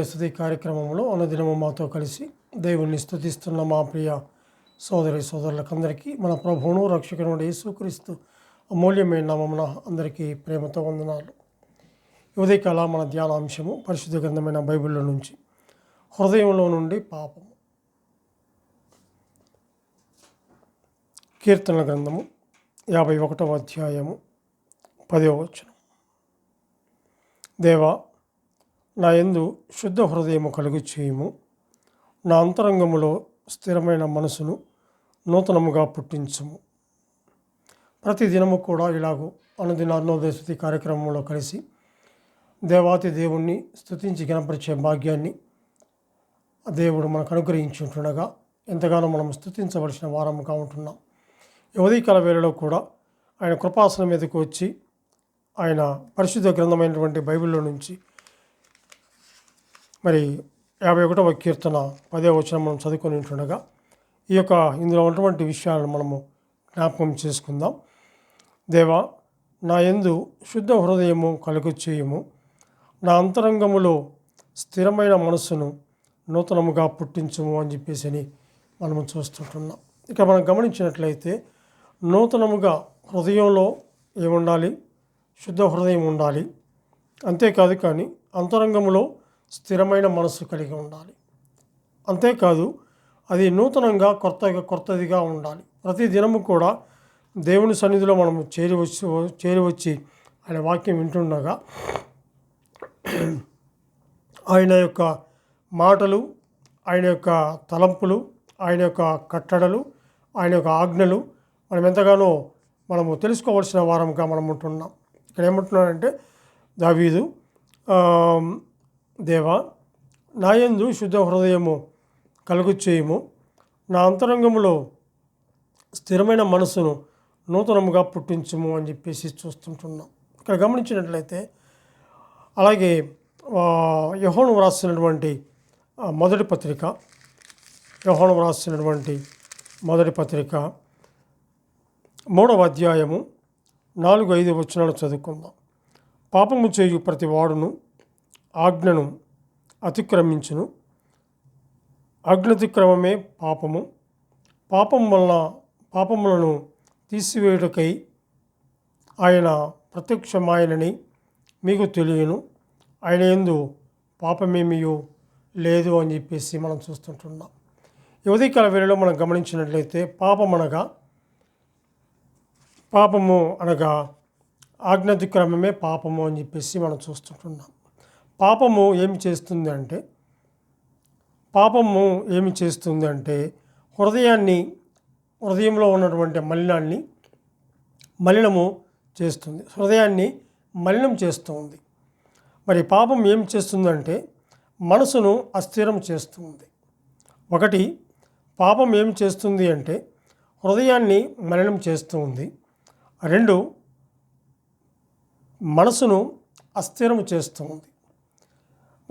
అరుణోదయ కార్యక్రమంలో అనుదినము మాతో కలిసి దేవుణ్ణి స్థుతిస్తున్న మా ప్రియ సోదరి సోదరులకందరికీ మన ప్రభువును రక్షకునుడు యేసుక్రీస్తు అమూల్యమైన నామమున అందరికీ ప్రేమతో వందనాలు. ఉదయకాల మన ధ్యానాంశము పరిశుద్ధ గ్రంథమైన బైబిల్లో నుంచి హృదయంలో నుండి పాపము. కీర్తన గ్రంథము యాభై ఒకటవ అధ్యాయము పదవ వచనం. దేవా నా ఎందు శుద్ధ హృదయము కలుగు చేయుము నా అంతరంగములో స్థిరమైన మనసును నూతనముగా పుట్టించుము. ప్రతి దినము కూడా ఇలాగూ అనుదిన అరుణోదయ కార్యక్రమంలో కలిసి దేవాతి దేవుణ్ణి స్థుతించి గణపరిచే భాగ్యాన్ని దేవుడు మనకు అనుగ్రహించి ఉంటుండగా ఎంతగానో మనం స్తుతించవలసిన వారముగా ఉంటున్నాం. ఈ ఉదయకాల వేళలో కూడా ఆయన కృపాసనం మీదకు వచ్చి ఆయన పరిశుద్ధ గ్రంథమైనటువంటి బైబిల్లో నుంచి మరి యాభై ఒకటవ కీర్తన పదే వచ్చిన మనం చదువుకొని ఉంటుండగా ఈ యొక్క ఇందులో ఉన్నటువంటి విషయాలను మనము జ్ఞాపకం చేసుకుందాం. దేవా నా ఎందు శుద్ధ హృదయము కలుగు చేయము నా అంతరంగములో స్థిరమైన మనస్సును నూతనముగా పుట్టించుము అని చెప్పేసి అని మనము చూస్తుంటున్నాం. ఇక మనం గమనించినట్లయితే నూతనముగా హృదయంలో ఏముండాలి? శుద్ధ హృదయం ఉండాలి. అంతేకాదు కానీ అంతరంగంలో స్థిరమైన మనస్సు కలిగి ఉండాలి. అంతేకాదు అది నూతనంగా కొత్తగా కొత్తదిగా ఉండాలి. ప్రతి దినము కూడా దేవుని సన్నిధిలో మనము చేరి వచ్చి చేరి వచ్చి ఆయన వాక్యం వింటుండగా ఆయన యొక్క మాటలు ఆయన యొక్క తలంపులు ఆయన యొక్క కట్టడలు ఆయన యొక్క ఆజ్ఞలు మనం ఎంతగానో మనము తెలుసుకోవాల్సిన వారంగా మనం ఉంటున్నాం. ఇక్కడ ఏమంటున్నాడంటే దావీదు దేవా నాయందు శుద్ధ హృదయము కలుగు చేయము నా అంతరంగంలో స్థిరమైన మనసును నూతనముగా పుట్టించుము అని చెప్పేసి చూస్తుంటున్నాం. ఇక్కడ గమనించినట్లయితే అలాగే యహోను వ్రాసినటువంటి మొదటి పత్రిక యహోను వ్రాసినటువంటి మొదటి పత్రిక మూడవ అధ్యాయము నాలుగు ఐదు వచనాలు చదువుకుందాం. పాపము చేయు ప్రతి వాడును ఆజ్ఞను అతిక్రమించును. ఆజ్ఞతిక్రమమే పాపము. పాపం వలన పాపములను తీసివేయుటకై ఆయన ప్రత్యక్షమాయనని మీకు తెలియను. ఆయన ఎందు పాపమేమియో లేదు అని చెప్పేసి మనం చూస్తుంటున్నాం. ఈ వేళలో మనం గమనించినట్లయితే పాపం అనగా పాపము అనగా ఆజ్ఞాతిక్రమమే పాపము అని చెప్పేసి మనం చూస్తుంటున్నాం. పాపము ఏమి చేస్తుంది అంటే పాపము ఏమి చేస్తుంది అంటే హృదయాన్ని హృదయంలో ఉన్నటువంటి మలినాన్ని మలినము చేస్తుంది. హృదయాన్ని మలినం చేస్తుంది. మరి పాపం ఏం చేస్తుందంటే మనసును అస్థిరం చేస్తుంది. ఒకటి పాపం ఏం చేస్తుంది అంటే హృదయాన్ని మలినం చేస్తుంది. రెండు మనసును అస్థిరం చేస్తుంది.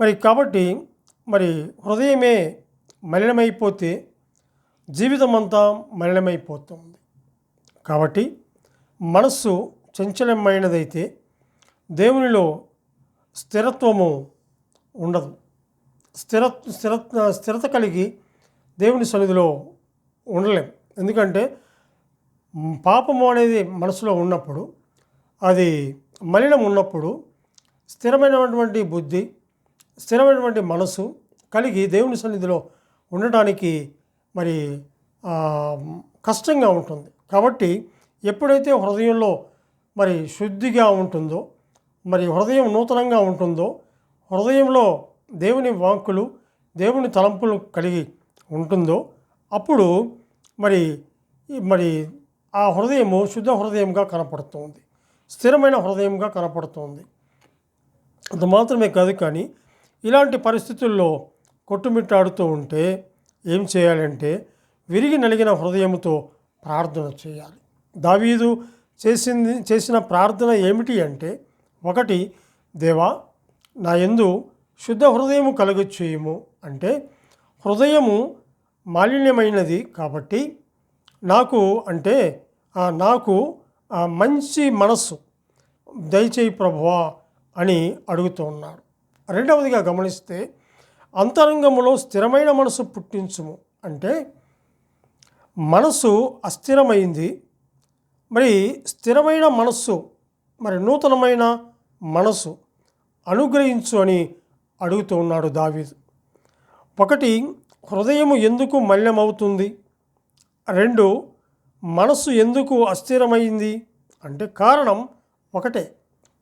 మరి కాబట్టి మరి హృదయమే మలినమైపోతే జీవితం అంతా మలినమైపోతుంది. కాబట్టి మనస్సు చంచలమైనదైతే దేవునిలో స్థిరత్వము ఉండదు. స్థిర స్థిర స్థిరత కలిగి దేవుని సన్నిధిలో ఉండలేం. ఎందుకంటే పాపము అనేది మనసులో ఉన్నప్పుడు అది మలినం ఉన్నప్పుడు స్థిరమైనటువంటి బుద్ధి స్థిరమైనటువంటి మనసు కలిగి దేవుని సన్నిధిలో ఉండటానికి మరి కష్టంగా ఉంటుంది. కాబట్టి ఎప్పుడైతే హృదయంలో మరి శుద్ధిగా ఉంటుందో మరి హృదయం నూతనంగా ఉంటుందో హృదయంలో దేవుని వాంకులు దేవుని తలంపులు కలిగి ఉంటుందో అప్పుడు మరి మరి ఆ హృదయము శుద్ధ హృదయంగా కనపడుతుంది. స్థిరమైన హృదయంగా కనపడుతుంది. అంత మాత్రమే కాదు కానీ ఇలాంటి పరిస్థితుల్లో కొట్టుమిట్టాడుతూ ఉంటే ఏం చేయాలంటే విరిగి నలిగిన హృదయంతో ప్రార్థన చేయాలి. దావీదు చేసింది చేసిన ప్రార్థన ఏమిటి అంటే ఒకటి దేవా నా ఎందు శుద్ధ హృదయము కలుగు చేయము అంటే హృదయము మాలిన్యమైనది కాబట్టి నాకు అంటే నాకు మంచి మనస్సు దయచేయి ప్రభువా అని అడుగుతూ ఉన్నాడు రెండవదిగా గమనిస్తే అంతరంగములో స్థిరమైన మనసు పుట్టించుము. అంటే మనసు అస్థిరమైంది. మరి స్థిరమైన మనస్సు మరి నూతనమైన మనసు అనుగ్రహించు అని అడుగుతూ ఉన్నాడు దావీదు. ఒకటి హృదయము ఎందుకు మల్యమవుతుంది రెండు మనస్సు ఎందుకు అస్థిరమైంది? అంటే కారణం ఒకటే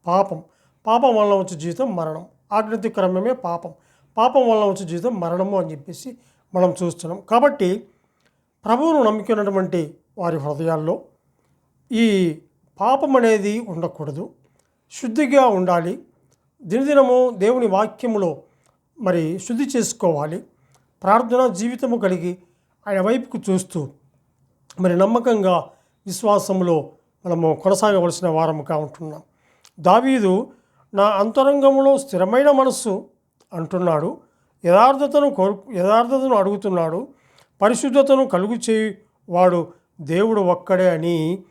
పాపం. పాపం వల్ల వచ్చే జీవితం మరణం. ఆజ్ఞతి క్రమమే పాపం. పాపం వల్ల వచ్చే జీవితం మరణము అని చెప్పేసి మనం చూస్తున్నాం. కాబట్టి ప్రభువును నమ్ముకున్నటువంటి వారి హృదయాల్లో ఈ పాపం అనేది ఉండకూడదు. శుద్ధిగా ఉండాలి. దినదినము దేవుని వాక్యములో మరి శుద్ధి చేసుకోవాలి. ప్రార్థన జీవితము కలిగి ఆయన వైపుకు చూస్తూ మరి నమ్మకంగా విశ్వాసంలో మనము కొనసాగవలసిన వారముగా ఉంటున్నాం. దావీదు నా అంతరంగంలో స్థిరమైన మనస్సు అంటున్నాడు. యథార్థతను కోరు యథార్థతను అడుగుతున్నాడు. పరిశుద్ధతను కలుగు వాడు దేవుడు ఒక్కడే అని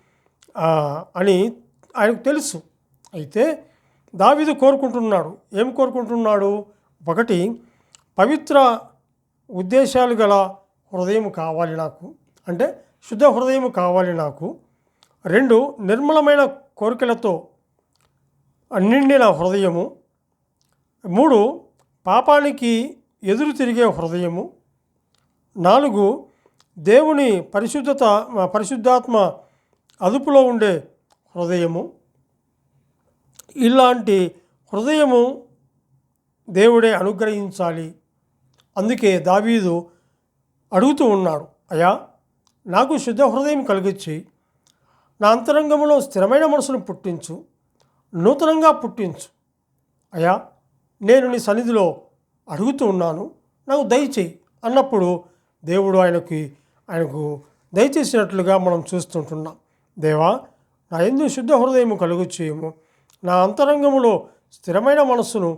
అని ఆయనకు తెలుసు. అయితే దావీదు కోరుకుంటున్నాడు. ఏం కోరుకుంటున్నాడు? ఒకటి పవిత్ర ఉద్దేశాలు గల హృదయం కావాలి నాకు. అంటే శుద్ధ హృదయం కావాలి నాకు. రెండు నిర్మలమైన కోరికలతో నిండిన హృదయము. మూడు పాపానికి ఎదురు తిరిగే హృదయము. నాలుగు దేవుని పరిశుద్ధత పరిశుద్ధాత్మ అదుపులో ఉండే హృదయము. ఇలాంటి హృదయము దేవుడే అనుగ్రహించాలి. అందుకే దావీదు అడుగుతూ ఉన్నాడు అయ్యా నాకు శుద్ధ హృదయం కలిగించి నా అంతరంగంలో స్థిరమైన మనసును పుట్టించు. నూతనంగా పుట్టించు. అయ్యా నేను నీ సన్నిధిలో అడుగుతూ ఉన్నాను. నాకు దయచేయి. అన్నప్పుడు దేవుడు ఆయనకి ఆయనకు దయచేసినట్లుగా మనం చూస్తుంటున్నాం. దేవా నా ఎందు శుద్ధ హృదయము కలుగు చేయము నా అంతరంగములో స్థిరమైన మనస్సును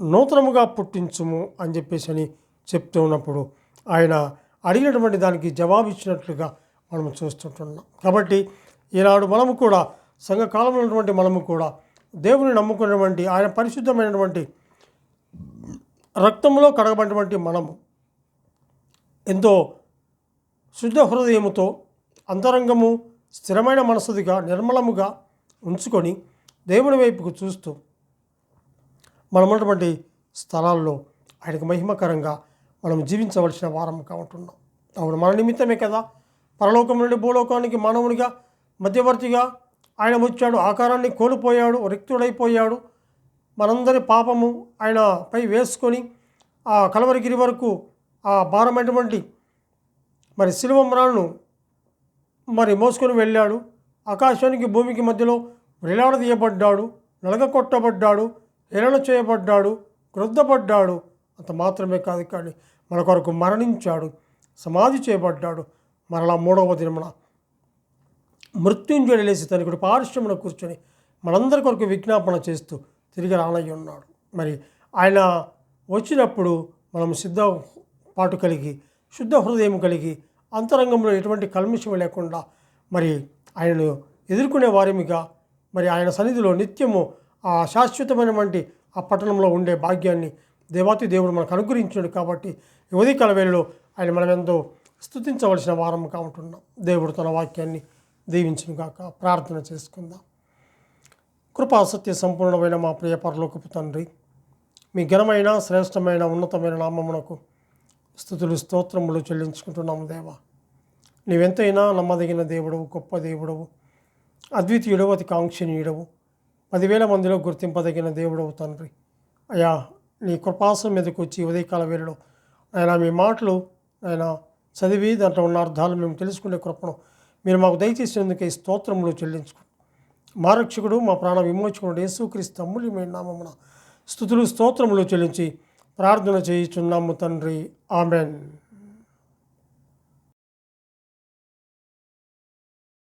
నూతనముగా పుట్టించుము అని చెప్పేసి అని చెప్తూ ఉన్నప్పుడు ఆయన అడిగినటువంటి దానికి జవాబు ఇచ్చినట్లుగా మనం చూస్తుంటున్నాం. కాబట్టి ఈనాడు మనము కూడా సంఘకాలంలో ఉన్నటువంటి మనము కూడా దేవుని నమ్ముకున్నటువంటి ఆయన పరిశుద్ధమైనటువంటి రక్తంలో కడగబడినటువంటి మనము ఎంతో శుద్ధ హృదయముతో అంతరంగము స్థిరమైన మనసుదిగా నిర్మలముగా ఉంచుకొని దేవుని వైపుకు చూస్తూ మనమున్నటువంటి స్థలాల్లో ఆయనకు మహిమకరంగా మనం జీవించవలసిన వారంగా ఉంటున్నాం అవును మన నిమిత్తమే కదా. పరలోకం నుండి భూలోకానికి మానవునిగా మధ్యవర్తిగా ఆయన వచ్చాడు ఆకారాన్ని కోల్పోయాడు రిక్తుడైపోయాడు. మనందరి పాపము ఆయనపై వేసుకొని ఆ కలవరిగిరి వరకు ఆ భారమైనటువంటి మరి శిలువమ్రాలను మరి మోసుకొని వెళ్ళాడు. ఆకాశానికి భూమికి మధ్యలో వేలాడదీయబడ్డాడు నలగ కొట్టబడ్డాడు హేళన చేయబడ్డాడు క్రుద్ధపడ్డాడు అంత మాత్రమే కాదు కానీ మన కొరకు మరణించాడు సమాధి చేయబడ్డాడు. మరలా మూడవ దినమున మృత్యుంజయుడు లేచి తను ఇక్కడ పారిశ్రమను కూర్చొని మనందరి కొరకు విజ్ఞాపన చేస్తూ తిరిగి రానయ్య ఉన్నాడు. మరి ఆయన వచ్చినప్పుడు మనం సిద్ధ పాటు కలిగి శుద్ధ హృదయం కలిగి అంతరంగంలో ఎటువంటి కల్మిషం లేకుండా మరి ఆయనను ఎదుర్కొనే వారిమిగా మరి ఆయన సన్నిధిలో నిత్యము ఆ శాశ్వతమైనటువంటి ఆ పట్టణంలో ఉండే భాగ్యాన్ని దేవాతి దేవుడు మనకు అనుగ్రహించాడు కాబట్టి యువతి ఉదయకాల వేళలో ఆయన మనం ఎంతో స్థుతించవలసిన వారం ఉంటున్నాం. దేవుడు తన వాక్యాన్ని దీవించును గాక ప్రార్థన చేసుకుందాం. కృపా సత్య సంపూర్ణమైన మా ప్రియ పరలోకపు తండ్రి మీ ఘనమైన శ్రేష్టమైన ఉన్నతమైన నామమునకు స్థుతులు స్తోత్రములు చెల్లించుకుంటున్నాము దేవా. నీవెంతైనా నమ్మదగిన దేవుడవు గొప్ప దేవుడవు అద్వితీయుడవు అతి కాంక్షణీయుడవు పదివేల మందిలో గుర్తింపదగిన దేవుడవు తండ్రి. అయ్యా నీ కృపాసం మీదకు వచ్చి ఉదయకాల వేళలో ఆయన మీ మాటలు ఆయన చదివి దాంట్లో ఉన్న అర్థాలు మేము తెలుసుకునే కృపను మీరు మాకు దయచేసినందుకే ఈ స్తోత్రములు చెల్లించుకుంటాం మా రక్షకుడు మా ప్రాణ విమోచకుడు యేసుక్రీస్తు అమూల్యమైన నామమున స్థుతులు స్తోత్రములు చెల్లించి ప్రార్థన చేయుచున్నాము తండ్రి. ఆమెన్.